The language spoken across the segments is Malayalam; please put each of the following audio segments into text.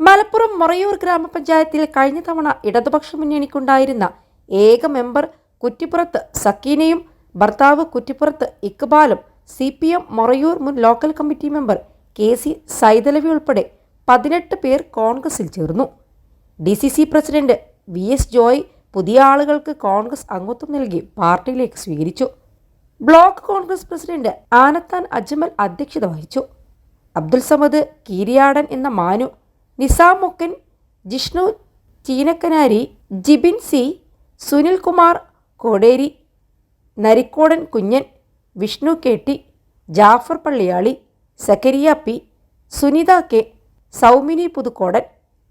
മലപ്പുറം മൊറയൂർ ഗ്രാമപഞ്ചായത്തിൽ കഴിഞ്ഞ തവണ ഇടതുപക്ഷ മുന്നണിക്കുണ്ടായിരുന്ന ഏക മെമ്പർ കുറ്റിപ്പുറത്ത് സക്കീനയും ഭർത്താവ് കുറ്റിപ്പുറത്ത് ഇക്ബാലും സി പി എം മൊറയൂർ മുൻ local committee member K C Saithalavi ഉൾപ്പെടെ പതിനെട്ട് പേർ കോൺഗ്രസിൽ ചേർന്നു. D C C president V S Joy പുതിയ ആളുകൾക്ക് കോൺഗ്രസ് അംഗത്വം നൽകി പാർട്ടിയിലേക്ക് സ്വീകരിച്ചു. Block Congress president Anathan Ajmal അധ്യക്ഷത വഹിച്ചു. അബ്ദുൽ സമദ് കീരിയാടൻ എന്ന Manu Nisam Mukkan Jishnu Cheenakkanari Jibin C Sunilkumar Koderi Narikkodan Kunhan Vishnu K T Jafar Palliyali Sakkariya P Sunitha K Saumini Puthukkodan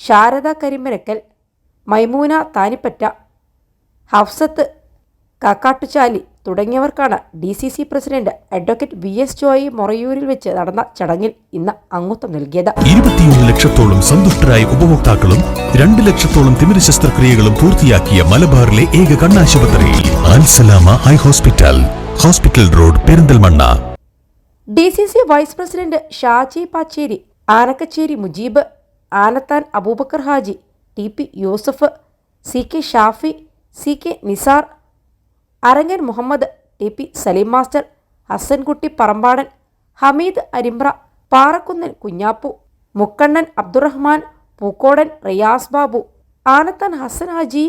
Sharada Karimarakkal Maimoona Thanippatta Hafsath Kakkattuchali തുടങ്ങിയവർക്കാണ് D C C president advocate V S Joy മൊറയൂരിൽ വെച്ച് നടന്ന ചടങ്ങിൽ ഇന്ന് അംഗത്വം നൽകിയത്. ഇരുപത്തിയൊന്ന് ലക്ഷത്തോളം സന്തുഷ്ടരായ ഉപഭോക്താക്കളും രണ്ട് ലക്ഷത്തോളം തിമിര ശസ്ത്രക്രിയകളും പൂർത്തിയാക്കിയ മലബാറിലെ ഏക കണ്ണാശുപത്രി Alsalama eye hospital hospital road Perinthalmanna. D C C vice president Shaji Pacheri Anakkacheri Mujeeb Anathan Aboobacker Haji T P Yusuf C K Shafi C K Nisar Arangan Muhammad T P Saleem master Hasankutty Parambadan Hameed Arimbra Parakkunnan Kunhappu Mukkannan Abdurahman Pookkodan Riyas Babu Anathan Hasan Haji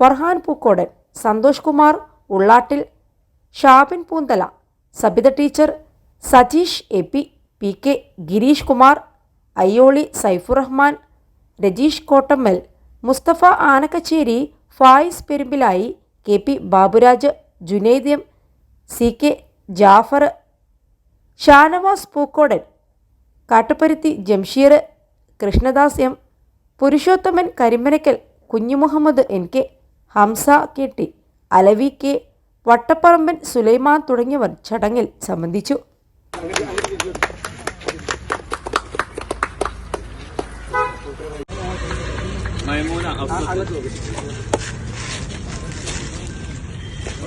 Farhan Pookkodan Santhosh Kumar Ullattil Shabin Poonthala Sabitha teacher Sajeesh A P P K Gireesh Kumar Ayyoli Saifurahman Rajeesh Kottammal Musthafa Anakkacheri Faiz Perumbilayi K P Baburaj Junaid M C K Jafar Shanavas Pookkodan Kattuparuthi Jamsheer Krishnadas M Purushothaman Karimanakkal Kunhimuhammad N K Hamza K T Alavi K Vattaparamban Sulaiman തുടങ്ങിയവർ ചടങ്ങിൽ സംബന്ധിച്ചു. മൈമൂന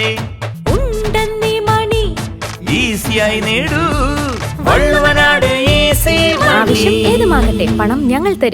ഉണ്ടെന്നീ. മണി. ഈസിയായി നേടൂ. വള്ളുവനാട് ഈസി ആവശ്യം ഏതുമാകട്ടെ പണം ഞങ്ങൾ തരും.